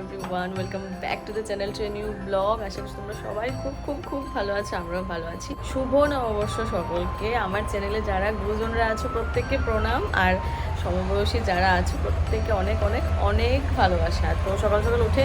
Everyone welcome back to the channel to new blog আশা করছি তোমরা সবাই খুব খুব খুব ভালো আছো, আমরাও ভালো আছি। শুভ নববর্ষ সকলকে। আমার চ্যানেলে যারা গুরুজনরা আছো, প্রত্যেককে প্রণাম। আর সমবয়সী যারা আছো, প্রত্যেককে অনেক অনেক অনেক ভালোবাসা। তো সকাল সকাল উঠে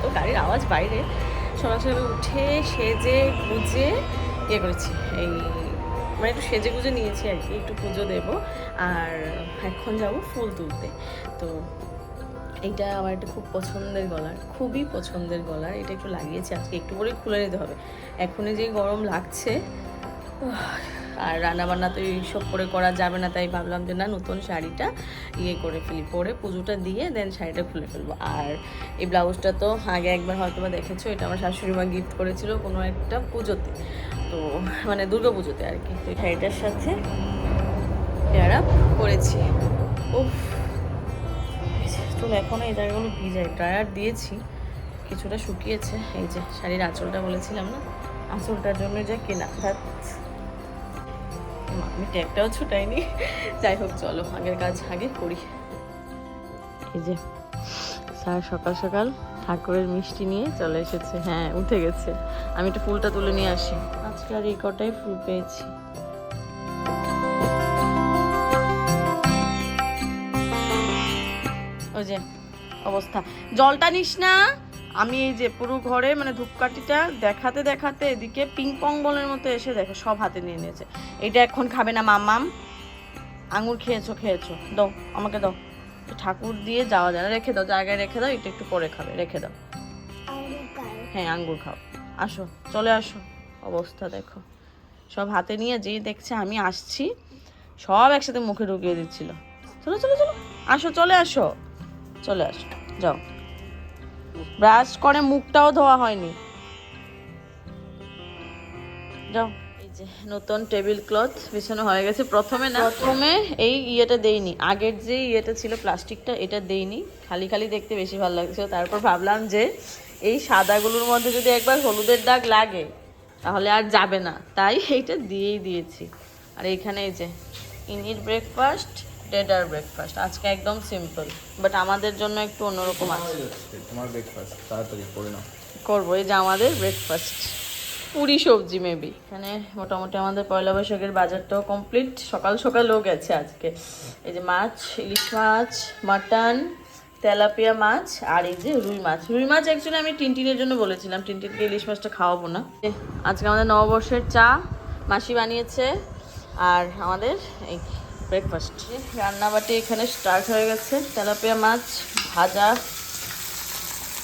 তো গাড়ির আওয়াজ বাইরে। সকাল সকাল উঠে সেজে, গুজে ইয়ে করেছি। এই মানে একটু সেজে গুজে নিয়েছি আর কি। একটু পুজো দেবো। আর এখন যাব ফুল তুলতে। তো এইটা আমার একটা খুব পছন্দের গলার, খুবই পছন্দের গলার। এটা একটু লাগিয়েছি, আজকে একটু করে খুলে নিতে হবে। এখনই যে গরম লাগছে আর রান্নাবান্না তো এইসব করে করা যাবে না, তাই ভাবলাম যে না, নতুন শাড়িটা ইয়ে করে ফেলি। পরে পুজোটা দিয়ে দেন শাড়িটা খুলে ফেলব। আর এই ব্লাউজটা তো আগে একবার হয়তো বা দেখেছ, এটা আমার শাশুড়ি মা গিফট করেছিল কোনো একটা পুজোতে। তো মানে দুর্গা পুজোতে আর কি। তো শাড়িটার সাথে পেয়ারা করেছি। উফ। চুল এখনও এই জায়গাগুলো ভিজাই। ড্রায়ার দিয়েছি, কিছুটা শুকিয়েছে। এই যে শাড়ির আঁচলটা বলেছিলাম না? আঁচলটার জন্য যা কেনা। আমি ট্যাগটাও ছুটাইনি। যাই হোক, চলো, আগের কাজ আগে করি। এই যে, স্যার সকাল সকাল ঠাকুরের মিষ্টি নিয়ে চলে এসেছে। হ্যাঁ উঠে গেছে। আমি একটু ফুলটা তুলে নিয়ে আসি। আজকে আর এই কটাই ফুল পেয়েছি। ওই যে অবস্থা। জলটা নিস না। আমি এই যে পুরো ঘরে মানে ধূপকাঠিটা দেখাতে দেখাতে এদিকে পিং পং বলের মতো এসে দেখো সব হাতে নিয়ে নিয়েছে। এটা এখন খাবে না মামাম আঙুর খেয়েছো খেয়েছো। দাও আমাকে দাও। ঠাকুর দিয়ে যাওয়া যায় না। রেখে দাও জায়গায় রেখে দাও এটা একটু পরে খাবে। রেখে দাও। হ্যাঁ আঙ্গুর খাও। আসো চলে আসো। অবস্থা দেখো। সব হাতে নিয়ে যেই দেখছে আমি আসছি সব একসাথে মুখে ঢুকিয়ে দিচ্ছিল। চলো চলো চলো। আসো চলে আসো। চলে আসো যাও। ব্রাশ করে মুখটাও ধোয়া হয়নি। যাও। এই যে নতুন টেবিল ক্লথ বিছানো হয়ে গেছে প্রথমে না? প্রথমে এই ইয়েটা দেইনি আগের যে ইয়েটা ছিল প্লাস্টিকটা এটা দেইনি। খালি খালি দেখতে বেশি ভালো লাগছিল। তারপর ভাবলাম যে এই সাদাগুলোর মধ্যে যদি একবার হলুদের দাগ লাগে তাহলে আর যাবে না। তাই এইটা দিয়েই দিয়েছি। আর এইখানে এই যে ইনির ব্রেকফাস্ট ডেডার ব্রেকফাস্ট আজকে একদম সিম্পল বাট আমাদের জন্য একটু অন্যরকম আছে। তোমার ব্রেকফাস্ট তাড়াতাড়ি করে নাও। করব এই যে আমাদের ব্রেকফাস্ট পুরি সবজি মেবি এখানে মোটামুটি আমাদের পয়লা বৈশাখের বাজারটাও কমপ্লিট সকাল সকালও গেছে আজকে। এই যে মাছ ইলিশ মাছ মাটন তেলাপিয়া মাছ আর এই যে রুই মাছ। রুই মাছ অ্যাকচুয়ালি আমি টিনটিনের জন্য বলেছিলাম। টিনটিনকে ইলিশ মাছটা খাওয়াবো না। আজকে আমাদের নববর্ষের চা মাসি বানিয়েছে। আর আমাদের এই ব্রেকফাস্ট রান্নাবাটি এখানে স্টার্ট হয়ে গেছে। তেলাপিয়া মাছ, ভাজা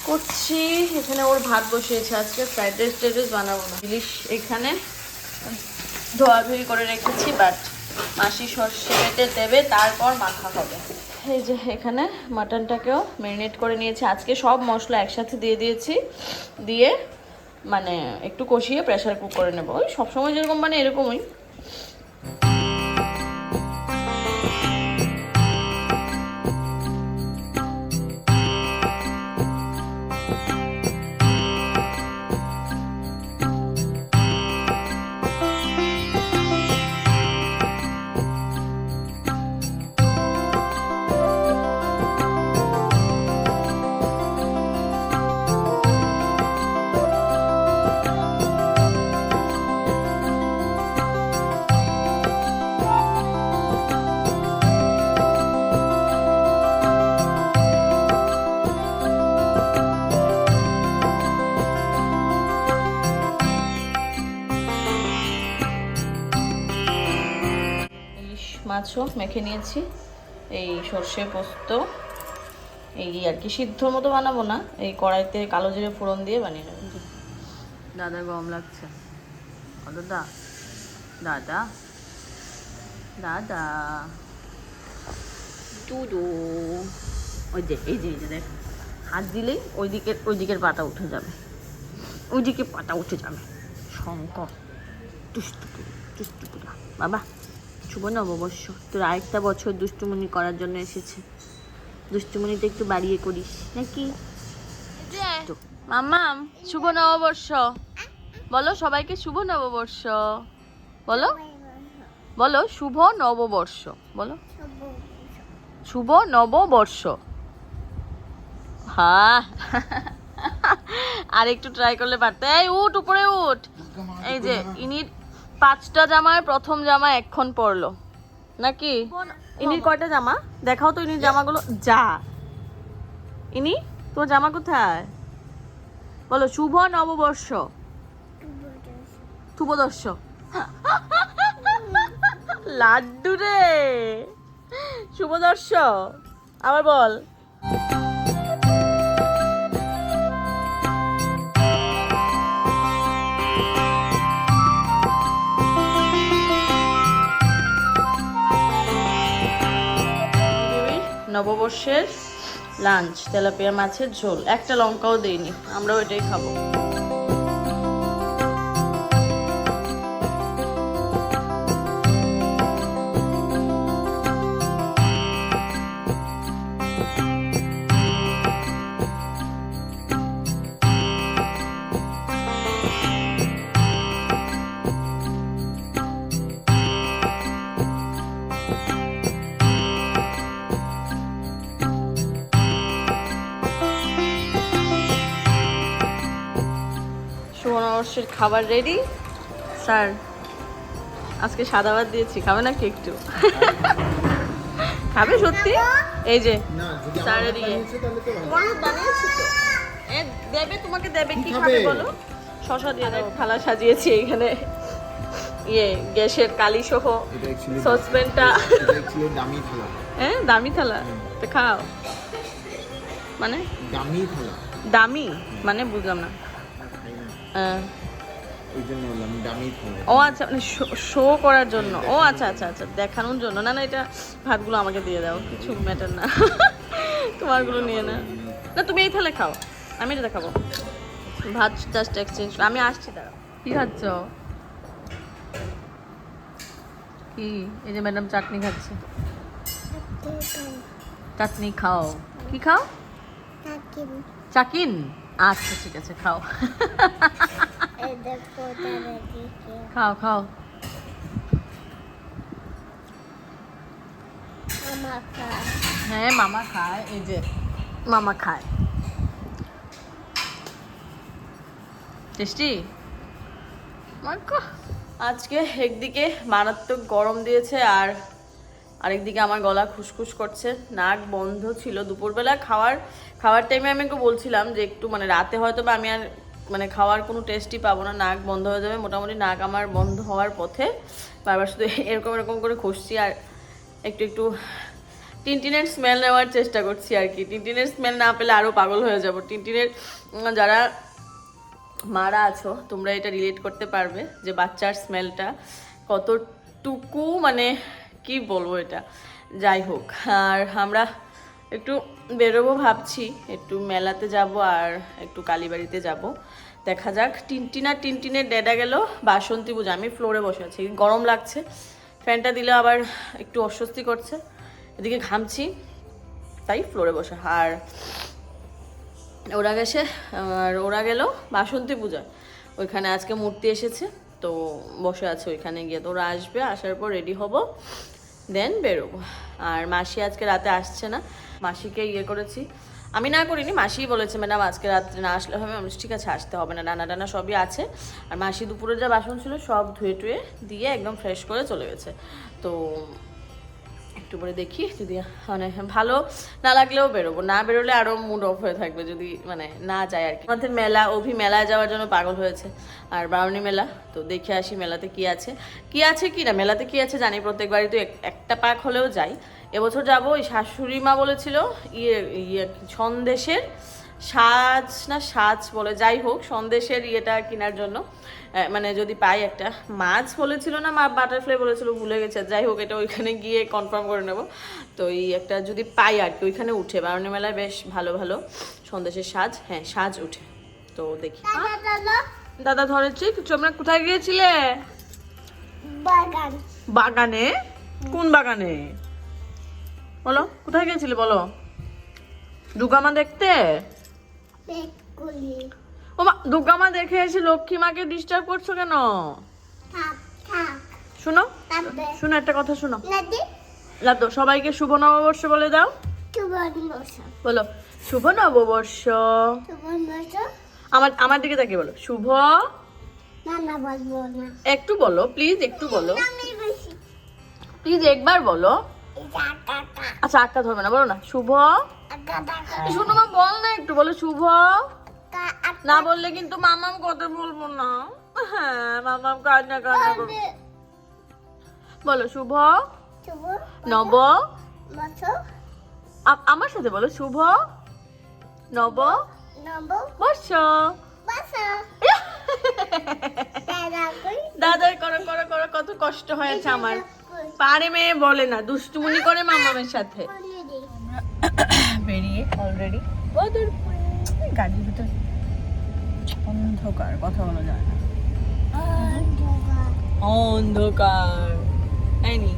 করছি। এখানে ওর ভাত বসিয়েছে আজকে। ফ্রাইড রাইস টাইড রাইস বানাবো না। ইলিশ এখানে ধোয়াধুয়ি করে রেখেছি বাট মাসি সর্ষে বেটে দেবে, তারপর মাখা হবে। এই যে এখানে মাটনটাকেও ম্যারিনেট করে নিয়েছি। আজকে সব মশলা একসাথে দিয়ে দিয়েছি। দিয়ে মানে একটু কষিয়ে প্রেশার কুক করে নেব। ওই সবসময় যেরকম মানে এরকমই। মাছও মেখে নিয়েছি। এই সর্ষে পোস্ত, এই আর কি সিদ্ধ মতো বানাবো না, এই কড়াইতে কালো জিরে ফোড়ন দিয়ে বানিয়ে নেব। দাদা গরম লাগছে। দাদা দাদা দাদা। টুডু। ওই যে, এই যে এই যে দেখ, হাত দিলেই ওই দিকের ওই দিকের পাটা উঠে যাবে। ওই দিকে পাটা উঠে যাবে। শঙ্কর দুষ্টুপুরি দুষ্টুপুরা বাবা। শুভ নববর্ষ। তোর আরেকটা বছর দুষ্টুমনি করার জন্য এসেছে। দুষ্টুমনিটা একটু বাড়িয়ে করিস নাকি? তো, মাম্মাম শুভ নববর্ষ। বলো সবাইকে শুভ নববর্ষ। বলো। বলো শুভ নববর্ষ। বলো। শুভ নববর্ষ। হ্যাঁ আর একটু ট্রাই করলে পারতে। এই উঠ উপরে উঠ। এই যে ইনির পাঁচটা জামায় প্রথম জামা এক্ষণ পরলো। নাকি? ইনির কয়টা জামা? দেখাও তো ইনির জামাগুলো। যা। ইনি তোর জামা কোথায়? বলো শুভ নববর্ষ? শুভদর্শ লাড্ডু রে! শুভদর্শ আবার বল। নববর্ষের লাঞ্চ তেলাপিয়া মাছের ঝোল। একটা লঙ্কাও দিইনি আমরা ওইটাই খাব। খাবার রেডি স্যার। আজকে সাদা ভাত দিয়েছি খাবে নাকি একটু? খাবে সত্যি? এই যে না যদি স্যার আমার এদিকে। বানিয়েছে তাহলে তো ভালো। তোমার বানিয়েছি তো। দেবে তোমাকে দেবে কি খাবে? বলো? শশা দিয়ে থালা সাজিয়েছি এইখানে ইয়ে গ্যাসের কালি সহ দামি থালা। হ্যাঁ দামি থালা? তো খাও। মানে? দামি থালা। দামি? মানে বুঝলাম না। না। হ্যাঁ। ওই জন্য বললাম দামি ও আচ্ছা মানে শো করার জন্য। ও আচ্ছা আচ্ছা আচ্ছা দেখানোর জন্য। না না এটা ভাতগুলো আমাকে দিয়ে দাও কিছু ম্যাটার না। তোমারগুলো নিয়ে না না তুমি এই থালে খাও। আমি এটা খাব ভাত জাস্ট এক্সচেঞ্জ আমি আসছি দাঁড়া কি খাচ্ছ? কি? এই যে ম্যাডাম চাটনি খাচ্ছে। চাটনি খাও। কি খাও? চাকিন? আচ্ছা ঠিক আছে খাও। খাও খাও। হ্যাঁ মামা খায়, এই যে মামা খায়। টেস্টি? আজকে একদিকে মারাত্মক গরম দিয়েছে আর আরেকদিকে আমার গলা খুসখুস করছে। নাক বন্ধ ছিল দুপুরবেলা। খাওয়ার খাওয়ার টাইমে আমি ওকে বলছিলাম যে একটু মানে রাতে হয়তো বা আমি আর মানে খাওয়ার কোনো টেস্টই পাবো না, নাক বন্ধ হয়ে যাবে, মোটামুটি নাক আমার বন্ধ হওয়ার পথে। বারবার শুধু এরকম এরকম করে খুঁজছি আর একটু একটু টিনটিনের স্মেল নেওয়ার চেষ্টা করছি আর কি। টিনটিনের স্মেল না পেলে আরও পাগল হয়ে যাব। টিনটিনের যারা মারা আছো, তোমরা এটা রিলেট করতে পারবে যে বাচ্চার স্মেলটা কতটুকু মানে কি বলব এটা? যাই হোক, আর আমরা একটু বেরোবো ভাবছি, একটু মেলাতে যাব আর একটু কালীবাড়িতে যাব। দেখা যাক, টিনটিন টিনটিনের ডেডা গেল, বাসন্তী পূজা, আমি ফ্লোরে বসে আছি, গরম লাগছে। ফ্যানটা দিলে আবার একটু অস্বস্তি করছে। এদিকে ঘামছি, তাই ফ্লোরে বসে। আর ওরা গেছে, আর ওরা গেল বাসন্তী পূজা ওইখানে আজকে মূর্তি এসেছে, তো বসে আছে ওইখানে গিয়ে। তো ওরা আসবে, আসার পর রেডি হব। দেন বেরোবো। আর মাসি আজকে রাতে আসছে না। মাসিকে ইয়ে করেছি। আমি না করিনি, মাসি বলেছে, ম্যাডাম, আজকে রাত্রে না আসলে হবে। আমি ঠিক আছে, আসতে হবে না। রান্না টানা সবই আছে। আর মাসি দুপুরে যা বাসন ছিল সব ধুয়ে টুয়ে দিয়ে একদম ফ্রেশ করে চলে গেছে। তো একটু পরে দেখি যদি মানে ভালো না লাগলেও বেরোবো। না বেরোলে আরও মুড অফ হয়ে থাকবে যদি মানে না যায় আর কি। আমাদের মেলা, অভি মেলায় যাওয়ার জন্য পাগল হয়েছে। আর বারুণী মেলা, তো দেখে আসি মেলাতে কি আছে। কি আছে কি না, মেলাতে কি আছে জানি, প্রত্যেক বাড়ি তো একটা পাক হলেও যাই। এবছর যাব ওই শাশুড়ি মা বলেছিল ইয়ে ইয়ে সন্দেশের সাজ না সাজ বলে, যাই হোক, সন্দেশের ইয়েটা কেনার জন্য। মানে যদি পাই একটা। মাছ বলেছিল না মা বাটারফ্লাই বলেছিল ভুলে গেছে। যাই হোক এটা ওইখানে গিয়ে কনফার্ম করে নেব। তো এই একটা যদি পাই আর কি ওইখানে উঠে। বারণী মেলায় বেশ ভালো ভালো। সন্দেশের সাজ হ্যাঁ সাজ উঠে। তো দেখি। দাদা। ধরেছি তোমরা কোথায় গিয়েছিলে? বাগান। বাগানে? কোন বাগানে? বলো কোথায় গিয়েছিলে বলো? দুর্গামা দেখতে? পেটগুলি ও মা দেখে এসে লক্ষ্মী মাকে ডিস্টার্ব করছ কেন? শুনো শুনো একটা কথা শুনো। লাদো সবাইকে শুভ নববর্ষ বলে দাও। বলো শুভ নববর্ষ। আমার আমার দিকে তাকিয়ে বলো। শুভ একটু বলো প্লিজ একটু বলো। প্লিজ একবার বলো। আচ্ছা আক্কা ধরবে না বলো না। শুভ শুনো মা বল না একটু বলো শুভ না বললে কিন্তু মামাম কথা বলব না। হ্যাঁ মামাম কান্না কান্না করবে। বলো শুভ? নব? আমার সাথে বলো শুভ? নব? বর্ষ দাদা দাদার করো করো করো কত কষ্ট হয়েছে আমার। পারে মেয়ে বলে না দুষ্টুমুনি করে মামামের সাথে। বেরিয়ে অলরেডি গাড়ির ভিতর অন্ধকার কথা বলা যায় না। অন্ধকার। আইনি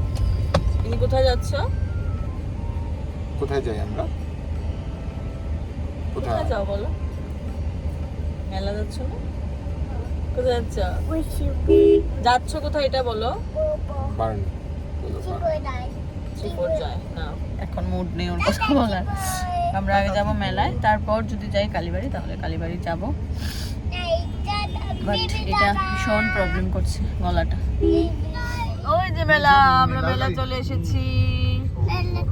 ইনি কোথায় যাচ্ছ? কোথায় যাই আমরা? কোথায়? যাও বলো। মেলা যাচ্ছ না? কোথায় যাচ্ছ? যাচ্ছ কোথায় এটা বলো। বারণ না। এখন মুড নেই ওর কথা বলার। আমরা আগে যাব মেলায় তারপর যদি যাই কালীবাড়ি তাহলে কালীবাড়ি যাব। বাট এটা ভীষণ প্রবলেম করছে গলাটা। ওই যে মেলা আমরা মেলা চলে এসেছি।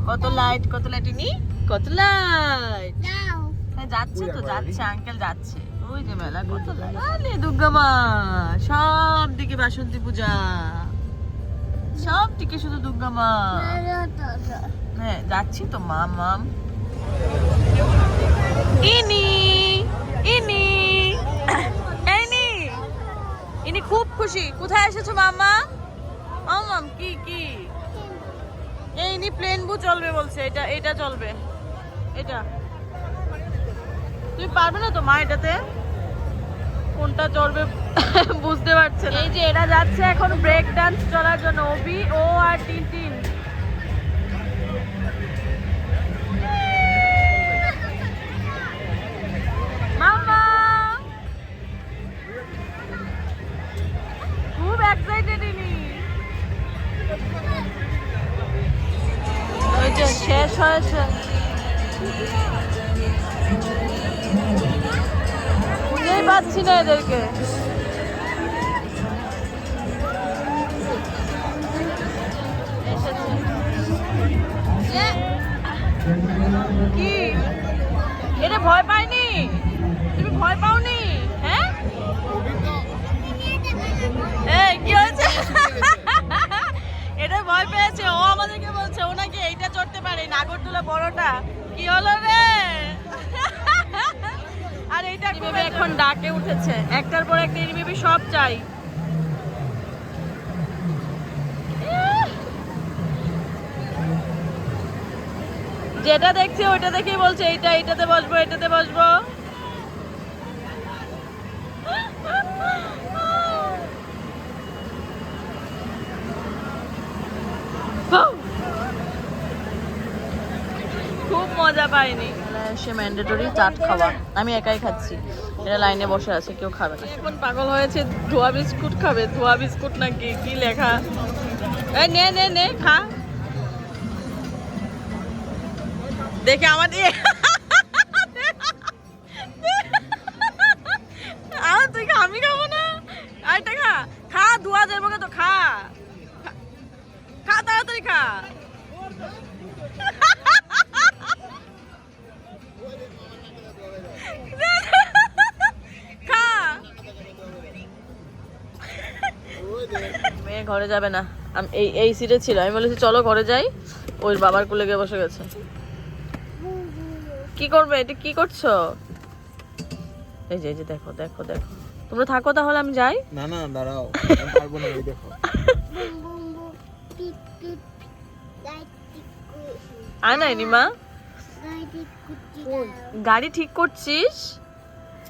কত লাইট কত লাইট নি কত লাইট হ্যাঁ, যাচ্ছে তো যাচ্ছে আঙ্কেল যাচ্ছে। ওই যে মেলা কত লাইট আরে দুর্গা মা সব দিকে বাসন্তী পূজা। সব দিকে শুধু দুর্গা মা। হ্যাঁ যাচ্ছি তো মাম মাম। ইনি ইনি। ইনি খুব খুশি। কোথায় এসেছ মামা মাম, কি কি? এই ইনি প্লেন বু চলবে বলছে, এটা এটা চলবে। এটা। তুমি পারবে না তো মা এটাতে? কোনটা চলবে বুঝতে পারছে এই যে, এরা যাচ্ছে এখন ব্রেক ডান্স চলার জন্য। ও বি ও আর টিন খুঁজেই পাচ্ছি না এদেরকে। কি? এটা ভয় পায়নি তুমি ভয় পাওনি? হ্যাঁ? কি হয়েছে? পারে নাগরদোলা বড়টা কি হলো রে? আর এইটা বেবি এখন ডাকে উঠেছে? একটার পর একটা এই বেবি সব চাই। যেটা দেখছি ওইটা দেখেই বলছে এইটা এইটাতে বসবো এটাতে বসবো খুব মজা পাইনি। সে ম্যান্ডেটরি চাট খাওয়া। আমি একাই খাচ্ছি। এটা লাইনে বসে আছে কেউ খাবে না। এখন পাগল হয়েছে ধোয়া বিস্কুট খাবে। ধোয়া বিস্কুট নাকি কি লেখা? এই নে নে নে খা। দেখে আমার ঘরে যাবে না। আমি এই এই সিটে ছিল। আমি বলেছি চলো ঘরে যাই। ওই বাবার কোলে গিয়ে বসে গেছে। কি করবে? এটা কি করছ? এই যে এই যে দেখো দেখো দেখো। তোমরা থাকো তাহলে আমি যাই। না না দাঁড়াও। আমি পারব না এই দেখো। আয় না নিমা গাড়ি ঠিক করছিস?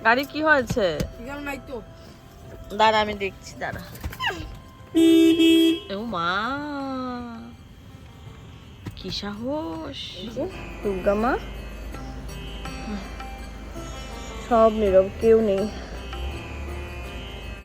গাড়ি কি হয়েছে? দাঁড়া আমি দেখছি দাঁড়া। ও মা কি সাহস? দুর্গা মা। সব নীরব কেউ নেই।